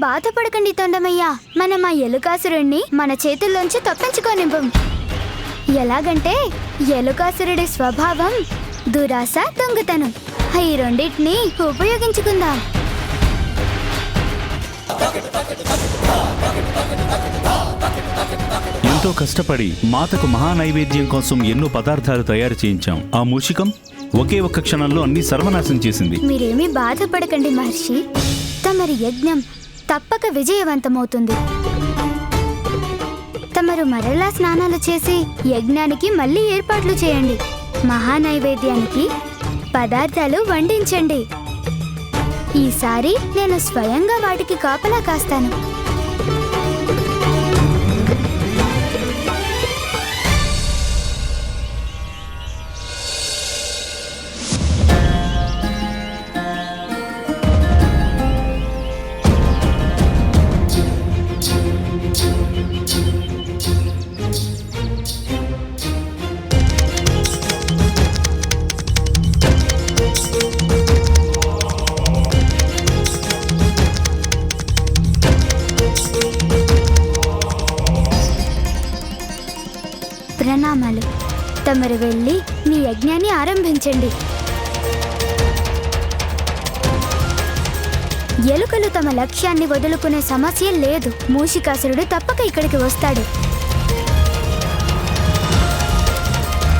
బాధపడకండి తొండమయ్య. మనం ఆ ఎలుకాసురుణ్ణి మన చేతుల్లోంచి తప్పించుకోనివ్వం. ఎలాగంటే ఎలుకాసురుడి స్వభావం దురాశ దొంగతనం. ఈ రెండింటిని ఉపయోగించుకుందాం. ఎంతో కష్టపడి మాతకు మహానైవేద్యం కోసం ఎన్నో పదార్థాలు తయారు చేయించాం. ఆ మూషికం ఒకే ఒక్క క్షణంలో అన్ని సర్వనాశం చేసింది. మీరేమీ బాధపడకండి మహర్షి. తమరి యజ్ఞం తప్పక విజయవంతమవుతుంది. తమరు మరలా స్నానాలు చేసి యజ్ఞానికి మళ్ళీ ఏర్పాట్లు చేయండి. మహానైవేద్యానికి పదార్థాలు వండించండి. ఈసారి నేను స్వయంగా వాటికి కాపలా కాస్తాను. ప్రణామాలు. తమరు వెళ్ళి మీ యజ్ఞాన్ని ఆరంభించండి. ఎలుకలు తమ లక్ష్యాన్ని వదులుకునే సమస్య లేదు. మూషికాసురుడు తప్పక ఇక్కడికి వస్తాడు.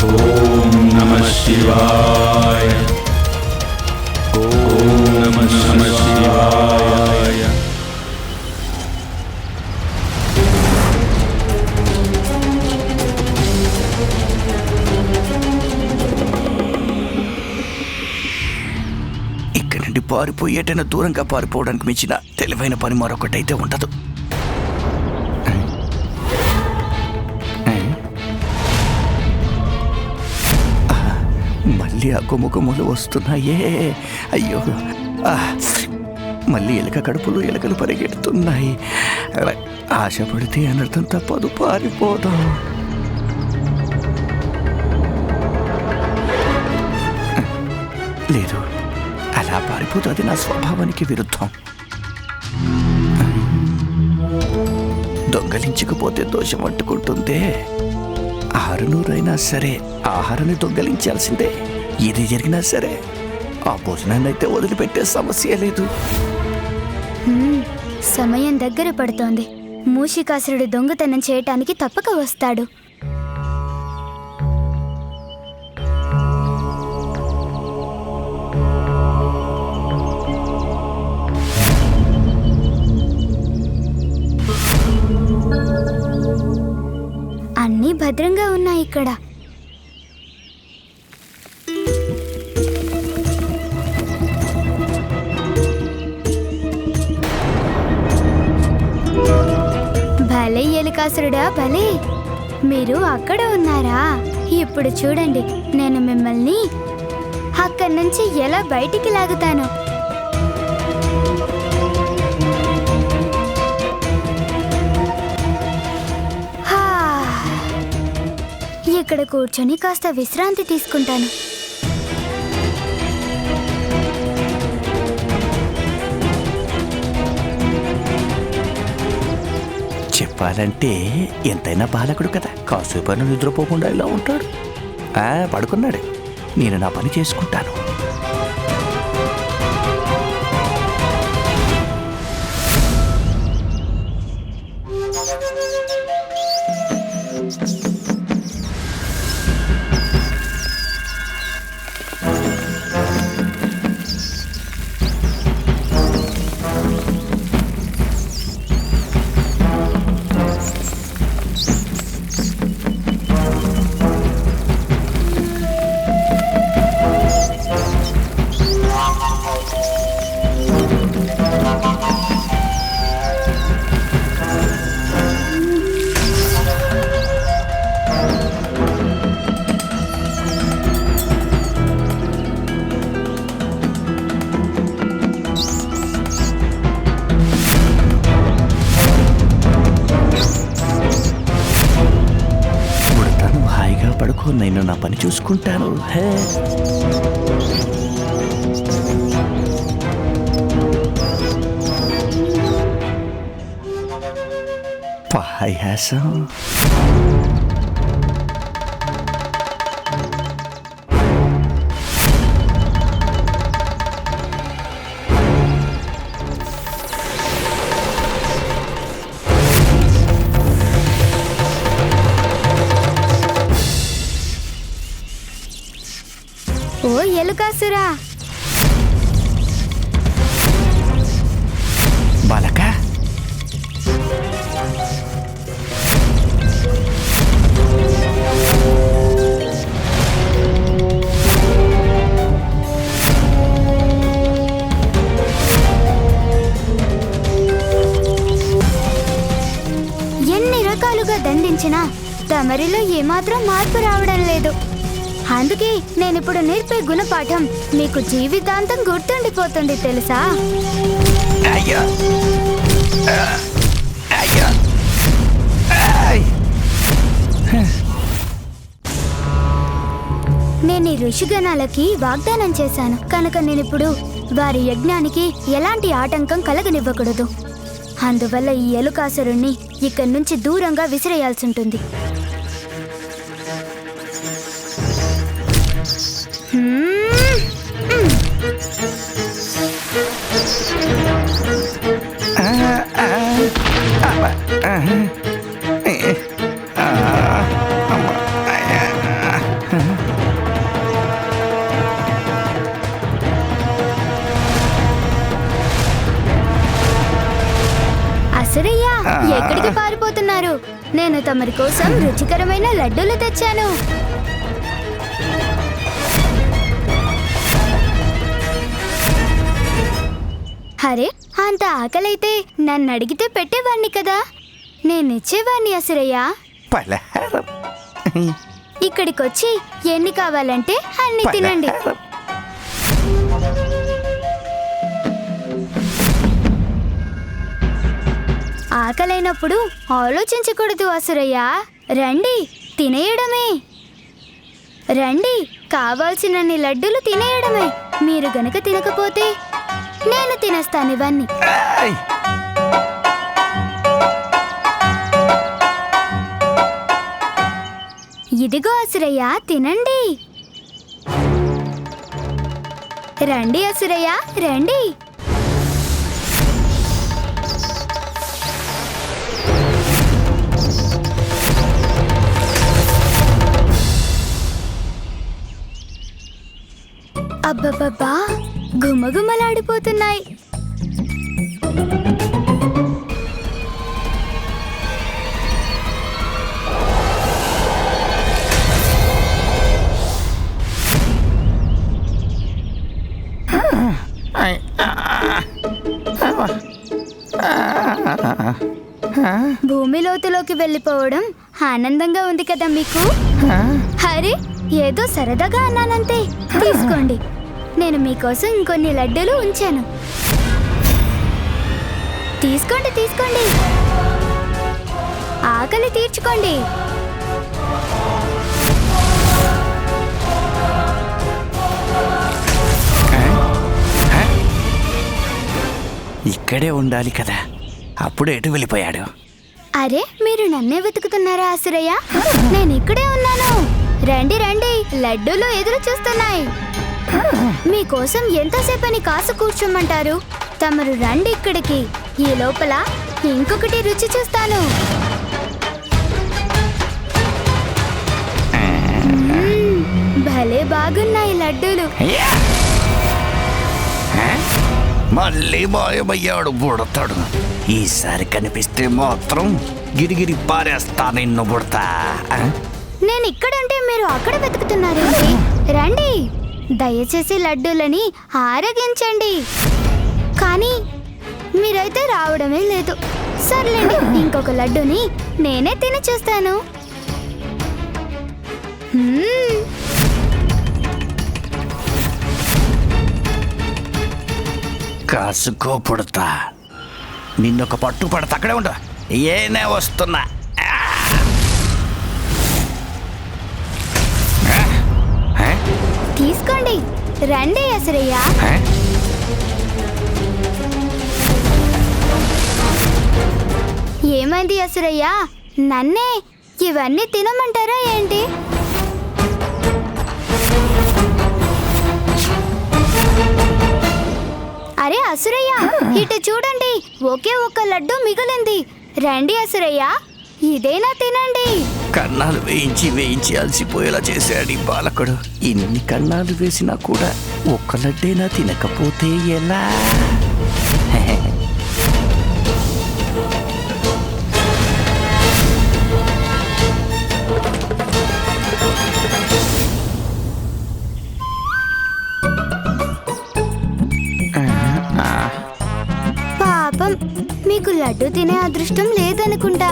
ఓం నమ శివాయ. ఓం నమ శివాయ. పారిపోయేటైనా పారిపోయి ఎటైనా దూరంగా పారిపోవడానికి మించిన తెలివైన పని మరొకటైతే ఉండదు. మళ్ళీ ఆ గుమగుమలు వస్తున్నాయే. అయ్యో. మళ్ళీ ఎలుక కడుపులు ఎలకలు పరిగెడుతున్నాయి. ఆశపడితే అనర్థం తప్పదు పారిపోదాం. అలా పారిపోతుంది నా స్వభావానికి విరుద్ధం. దొంగలించకపోతే దోషం అంటుకుంటుందే. ఆరునూరైనా సరే ఆహారాన్ని దొంగలించాల్సిందే. ఏది జరిగినా సరే ఆ భోజనాన్ని అయితే వదిలిపెట్టే సమస్య లేదు. సమయం దగ్గర పడుతోంది. మూషికాసురుడు దొంగతనం చేయటానికి తప్పక వస్తాడు. భద్రంగా ఉన్నాయి ఇక్కడ. భలే ఎలికాసురుడా భలే. మీరు అక్కడ ఉన్నారా? ఇప్పుడు చూడండి నేను మిమ్మల్ని అక్కడి నుంచి ఎలా బయటికి లాగుతాను? ఇక్కడ కూర్చొని కాస్త విశ్రాంతి తీసుకుంటాను. చెప్పాలంటే ఎంతైనా బాలకుడు కదా. కాసేపైనా నిద్రపోకుండా ఇలా ఉంటాడు. ఆ, పడుకున్నాడు. నేను నా పని చేసుకుంటాను. పడుకో నేను నా పని చూసుకుంటాను. హే. పహాయసం తమరిలో ఏమాత్రం మార్పు రావడం లేదు. అందుకే నేనిప్పుడు నేర్పే గుణపాఠం మీకు జీవితాంతం గుర్తుండిపోతుంది తెలుసా? అయ్యో. అయ్యో. నేను ఈ ఋషిగణాలకి వాగ్దానం చేశాను. కనుక నేనిప్పుడు వారి యజ్ఞానికి ఎలాంటి ఆటంకం కలగనివ్వకూడదు. అందువల్ల ఈ ఎలుకాసురుణ్ణి ఇక్కడి నుంచి దూరంగా విసిరేయాల్సి ఉంటుంది. అసరయ్య ఎక్కడికి పారిపోతున్నారు? నేను తమరి కోసం రుచికరమైన లడ్డూలు తెచ్చాను. అరే అంత ఆకలైతే నన్ను అడిగితే పెట్టేవాణ్ణి కదా. నేను ఇచ్చేవాణ్ణి అసురయ్య. పలహారం. ఇక్కడికొచ్చి ఎన్ని కావాలంటే అన్ని తినండి. పలహారం. ఆకలైనప్పుడు ఆలోచించకూడదు అసురయ్య. రండి తినేయడమే. రండి కావాల్సినన్ని లడ్డూలు తినేయడమే. మీరు గనక తినకపోతే నేను తినేస్తాను ఇవన్నీ. ఇదిగో అసురయ్య తినండి. రండి అసురయ్య రండి. అబ్బబ్బబ్బా! గుమగుమలాడిపోతున్నాయి. భూమి లోతులోకి వెళ్ళిపోవడం ఆనందంగా ఉంది కదా మీకు? అరే ఏదో సరదాగా అన్నానంతే. తీసుకోండి. నేను మీకోసం ఇంకొన్ని లడ్డూలు ఉంచాను. తీసుకోండి తీసుకోండి. ఆకలి తీర్చుకోండి? ఇక్కడే ఉండాలి కదా. అప్పుడు ఎటు వెళ్ళిపోయాడు? అరే మీరు నన్నే వెతుకుతున్నారా ఆసురయ్య నేను ఇక్కడే ఉన్నాను. రండి రండి. లడ్డూలు ఎదురు చూస్తున్నాయి. మీకోసం ఎంతసేపని కాసు కూర్చోమంటారు. తమరు రండి ఇక్కడికి. ఈ లోపల ఇంకొకటి రుచి చూస్తాను. భలే బాగున్నాయి లడ్డూలు? మళ్ళీ మాయమయ్యాడు బుడతాడు. ఈసారి కనిపిస్తే మాత్రం గిరిగిరి పారేస్తా నిన్ను బుడతా? నేను ఇక్కడుంటే మీరు అక్కడ వెతుకుతున్నారేంటి రండి. దయచేసి లడ్డూలని ఆరగించండి. కానీ మీరైతే రావడమే లేదు. సర్లేండి ఇంకొక లడ్డూని నేనే తిని చూస్తాను. మ్మ్, కాసుకో పుడతా. నిన్నొక పట్టు పడతా అక్కడే ఉండ. ఏనే వస్తున్నా. తీసుకోండి. రండి అసరయ్య. ఏమైంది అసురయ్య? నన్నే? ఇవన్నీ తినమంటారా ఏంటి? అరే అసురయ్య ఇటు చూడండి. ఒకే ఒక్క లడ్డు మిగిలింది. రండి అసురయ్య. ఇదేనా తినండి. కన్నాలు వేయించి వేయించి అలసిపోయేలా చేశాడు ఈ బాలకుడు. ఇన్ని కన్నాలు వేసినా కూడా ఒక్కలడ్డైనా తినకపోతే ఎలా? పాపం మీకు లడ్డు తినే అదృష్టం లేదనుకుంటా.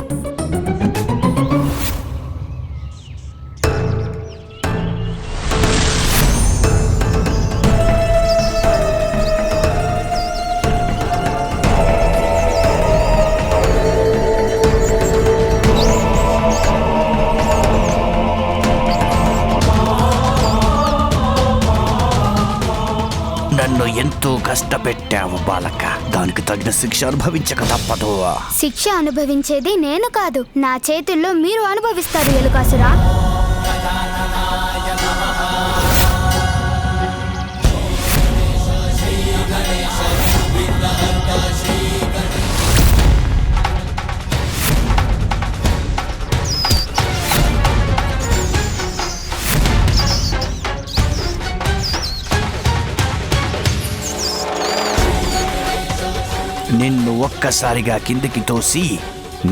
కష్టపెట్టావు బాలక దానికి తగిన శిక్ష అనుభవించక తప్పదు. శిక్ష అనుభవించేది నేను కాదు. నా చేతుల్లో మీరు అనుభవిస్తారు ఎలుకాసురా. ఒక్కసారిగా కిందికి తోసి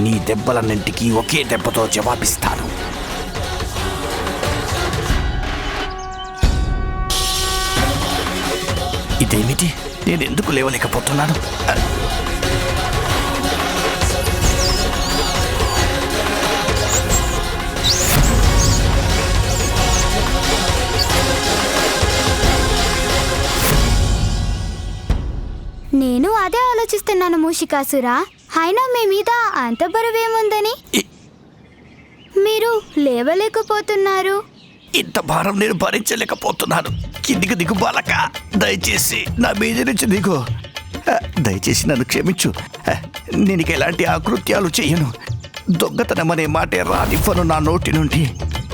నీ దెబ్బలన్నింటికి ఒకే దెబ్బతో జవాబిస్తాను. ఇదేమిటి? నేను ఎందుకు లేవలేకపోతున్నాను? నేను అదే ఆలోచిస్తున్నాను మూషికాసురా అయినా మీ మీద అంత బరువేముందని? మీరు లేవలేకపోతున్నారు. ఇంత భారం నేను భరించలేకపోతున్నాను. కిందికి దిగు బాలక. దయచేసి నా మీద నుంచి దిగు. దయచేసి నన్ను క్షమించు. నేను ఇక ఎలాంటి ఆకృత్యాలు చేయను. దొంగతనం అనే మాటే రానివ్వను నా నోటి నుండి.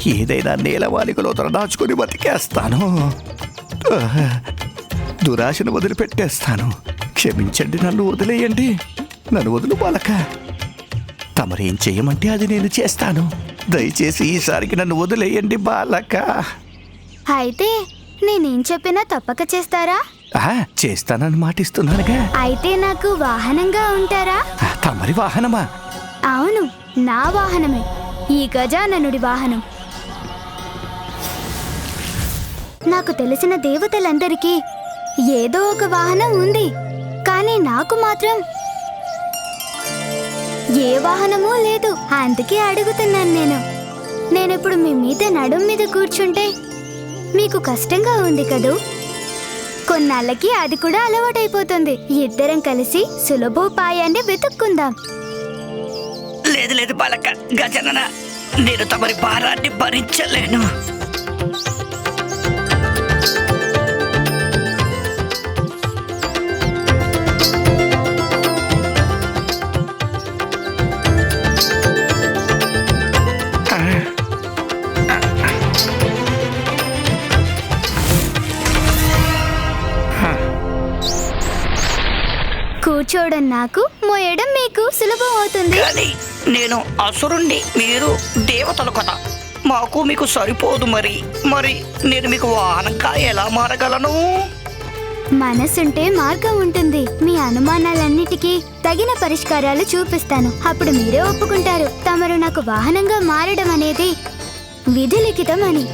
ఏదైనా నేలవాలికలో దాచుకొని బతికేస్తాను. దురాశను వదిలిపెట్టేస్తాను. క్షమించండి నన్ను వదిలేయండి. నన్ను వదులు బాలక. తమరేం చేయమంటే అది నేను చేస్తాను. దయచేసి ఈసారికి నన్ను వదిలేయండి బాలక. అయితే నేనేం చెప్పినా తప్పక చేస్తారా? చేస్తానని మాటిస్తున్నానుగా. అయితే నాకు వాహనంగా ఉంటారా? తమరి వాహనమా? అవును నా వాహనమే. ఈ గజాననుడి వాహనం. నాకు తెలిసిన దేవతలందరికీ ఏదో ఒక వాహనం ఉంది. కానీ నాకు మాత్రం ఏ వాహనమూ లేదు. అందుకే అడుగుతున్నాను నేను. నేనిప్పుడు మీ మీద నడుం మీద కూర్చుంటే మీకు కష్టంగా ఉంది కదూ? కొన్నాళ్ళకి అది కూడా అలవాటైపోతుంది. ఇద్దరం కలిసి సులభోపాయాన్ని వెతుక్కుందాం. లేదు లేదు బాలక గజనన నేను తమరి భారాన్ని భరించలేను. కూర్చోవడం నాకు మోయడం మీకు సులభం అవుతుంది. కానీ నేను అసురుణ్ణి మీరు దేవతలు కదా. మాకు మీకు సరిపోదు మరి. మరి నేను మీకు వాహనంగా ఎలా మారగలను? మనసుంటే మార్గం ఉంటుంది. మీ అనుమానాలన్నిటికీ తగిన పరిష్కారాలు చూపిస్తాను. అప్పుడు మీరే ఒప్పుకుంటారు. తమరు నాకు వాహనంగా మారడం అనేది విధి లిఖితం అని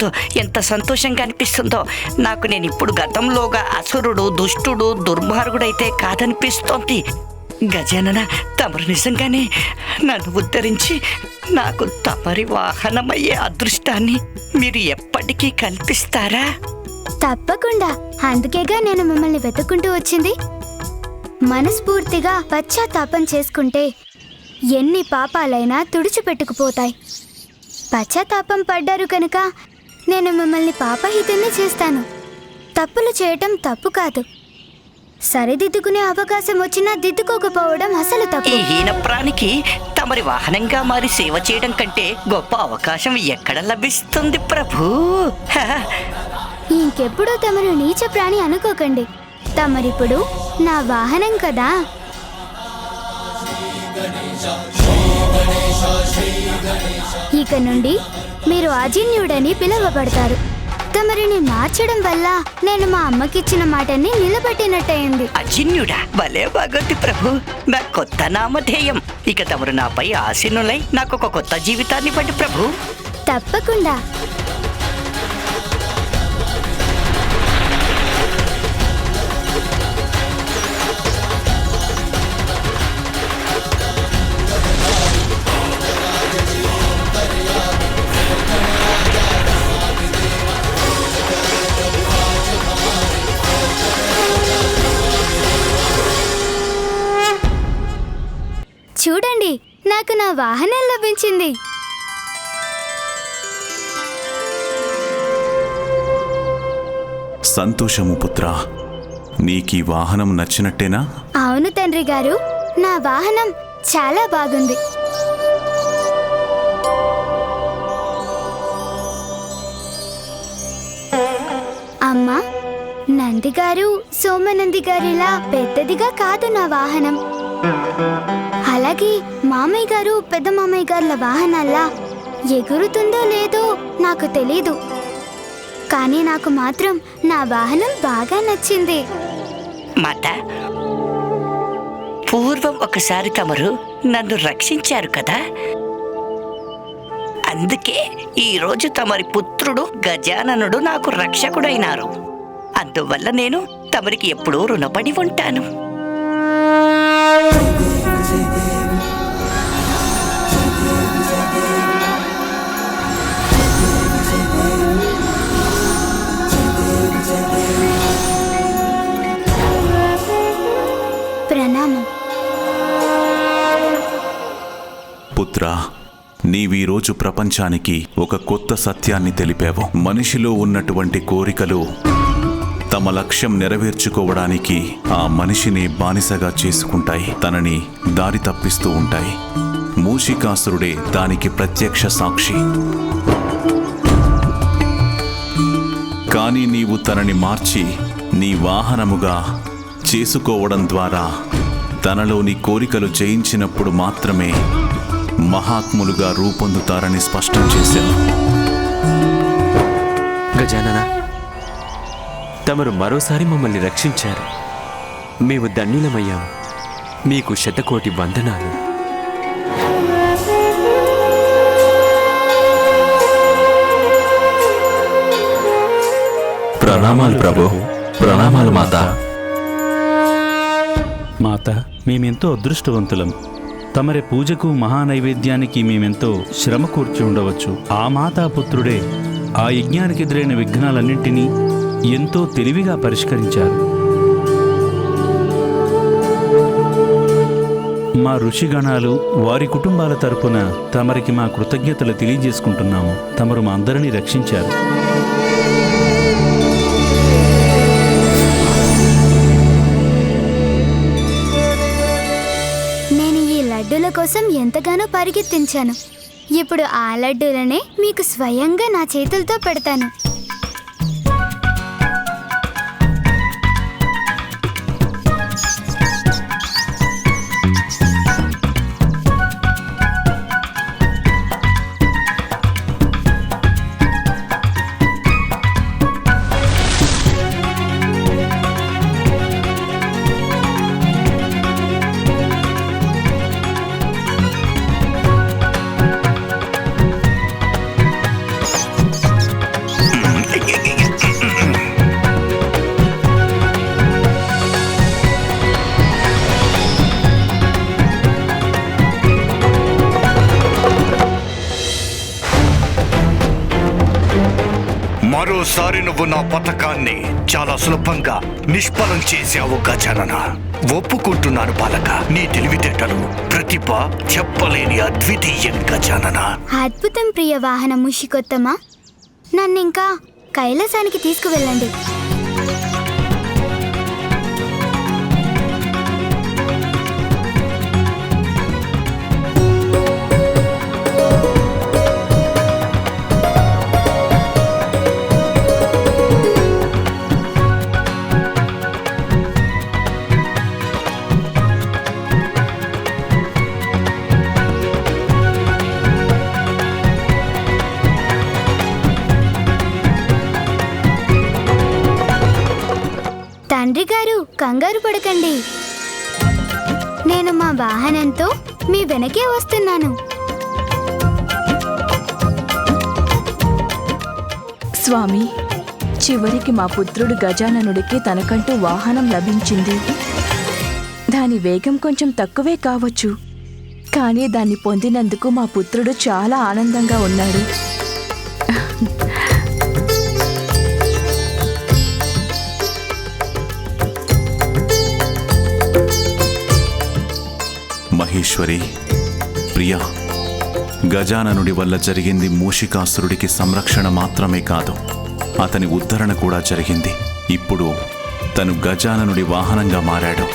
ఉందో ఎంత సంతోషంగా అనిపిస్తుందో. నాకు నేను ఇప్పుడు గతంలోగా అసురుడు దుష్టుడు దుర్మార్గుడైతే కాదనిపిస్తోంది. గజానన తమరు నిజంగానే నన్ను ఉద్ధరించి నాకు తమరి వాహనమయ్యే అదృష్టాన్ని మీరు ఎప్పటికీ కల్పిస్తారా? తప్పకుండా. అందుకేగా నేను మిమ్మల్ని వెతుక్కుంటూ వచ్చింది. మనస్ఫూర్తిగా పశ్చాత్తాపం చేసుకుంటే ఎన్ని పాపాలైనా తుడిచిపెట్టుకుపోతాయి. పశ్చాత్తాపం పడ్డారు కనుక నేను మిమ్మల్ని పాపహితుల్ని చేస్తాను. తప్పులు చేయటం తప్పు కాదు. సరిదిద్దుకునే అవకాశం వచ్చినా దిద్దుకోకపోవడం అసలు ఈ తప్పు హీన ప్రాణికి తమరి వాహనంగా మారి సేవ చేయడం కంటే గొప్ప అవకాశం ఎక్కడ లభిస్తుంది ప్రభు? హ, ఇంకెప్పుడు తమరు నీచ ప్రాణి అనుకోకండి. తమరిప్పుడు నా వాహనం కదా. ఇక నుండి మీరు అజిన్యుడని పిలువబడతారు. తమరిని మార్చడం వల్ల నేను మా అమ్మకిచ్చిన మాటని నిలబెట్టినట్టయింది. అజిన్యుడా భలే బాగోద్ది ప్రభు. నా కొత్త నామధేయం. ఇక తమరు నాపై ఆశీనులై నాకు ఒక కొత్త జీవితాన్ని ఇవ్వండి ప్రభు. తప్పకుండా. నాకు నా వాహనం లభించింది. సంతోషము పుత్రా నీకీ వాహనం నచ్చినట్టేనా? అవును తండ్రి గారు నా వాహనం చాలా బాగుంది. అమ్మా నంది గారు సోమనంది గారిలా పెద్దదిగా కాదు నా వాహనం. అలాగే మామయ్య గారు పెద్ద మామయ్య గారుల వాహనాల్లా ఎగురుతుందో లేదో నాకు తెలీదు. కానీ నాకు మాత్రం నా వాహనం బాగా నచ్చింది. మాట పూర్వం ఒకసారి తమరు నన్ను రక్షించారు కదా? అందుకే ఈరోజు తమరి పుత్రుడు గజాననుడు నాకు రక్షకుడైనారు. అందువల్ల నేను తమరికి ఎప్పుడూ రుణపడి ఉంటాను. పుత్రా నీవీరోజు ప్రపంచానికి ఒక కొత్త సత్యాన్ని తెలిపావు. మనిషిలో ఉన్నటువంటి కోరికలు తమ లక్ష్యం నెరవేర్చుకోవడానికి ఆ మనిషిని బానిసగా చేసుకుంటాయి. తనని దారి తప్పిస్తూ ఉంటాయి. మూషికాసురుడే దానికి ప్రత్యక్ష సాక్షి. కానీ నీవు తనని మార్చి నీ వాహనముగా చేసుకోవడం ద్వారా తనలోని కోరికలు జయించినప్పుడు మాత్రమే మహాత్ములుగా రూపొందుతారని స్పష్టం చేశాను గజానన తమరు మరోసారి మమ్మల్ని రక్షించారు. మేము ధన్యులమయ్యాము. మీకు శతకోటి వందనాలు. ప్రణామాలు ప్రభు. ప్రణామాలు మాత. మాత మేమెంతో అదృష్టవంతులం. తమరి పూజకు మహానైవేద్యానికి మేమెంతో శ్రమ కూర్చి ఉండవచ్చు. ఆ మాతాపుత్రుడే ఆ యజ్ఞానికి ఎదురైన విఘ్నాలన్నింటినీ ఎంతో తెలివిగా పరిష్కరించారు. మా ఋషిగణాలు వారి కుటుంబాల తరపున తమరికి మా కృతజ్ఞతలు తెలియజేసుకుంటున్నాము. తమరు మా అందరినీ రక్షించారు. కోసం ఎంతగానో పరిగెత్తించాను. ఇప్పుడు ఆ లడ్డూలనే మీకు స్వయంగా నా చేతులతో పెడతాను. మరోసారి నువ్వు నా పథకాన్ని చాలా సులభంగా నిష్ఫలం చేశావు గజానన. ఒప్పుకుంటున్నాను బాలక. నీ తెలివితేటలు ప్రతిభ చెప్పలేని అద్వితీయం గజానన. అద్భుతం ప్రియ వాహన ముషికొత్తమా నన్నింకా కైలాసానికి తీసుకువెళ్ళండి. తండ్రి గారు కంగారు పడకండి. నేను మా వాహనంతో మీ వెనకే వస్తున్నాను. స్వామి చివరికి మా పుత్రుడు గజాననుడికి తనకంటూ వాహనం లభించింది. దాని వేగం కొంచెం తక్కువే కావచ్చు. కానీ దాన్ని పొందినందుకు మా పుత్రుడు చాలా ఆనందంగా ఉన్నాడు. మహేశ్వరి ప్రియా గజాననుడి వల్ల జరిగింది మూషికాసురుడికి సంరక్షణ మాత్రమే కాదు అతని ఉద్ధరణ కూడా జరిగింది. ఇప్పుడు తను గజాననుడి వాహనంగా మారాడు.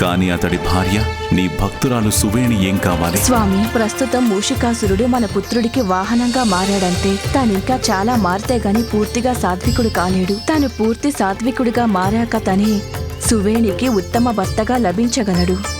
కానీ అతడి భార్య నీ భక్తురాలు సువేణి ఏం కావాలి? స్వామి ప్రస్తుతం మూషికాసురుడు మన పుత్రుడికి వాహనంగా మారాడంటే తనింకా చాలా మారితే గాని పూర్తిగా సాత్వికుడు కాలేడు. తాను పూర్తి సాత్వికుడిగా మారాక తనే సువేణికి ఉత్తమ భర్తగా లభించగలడు.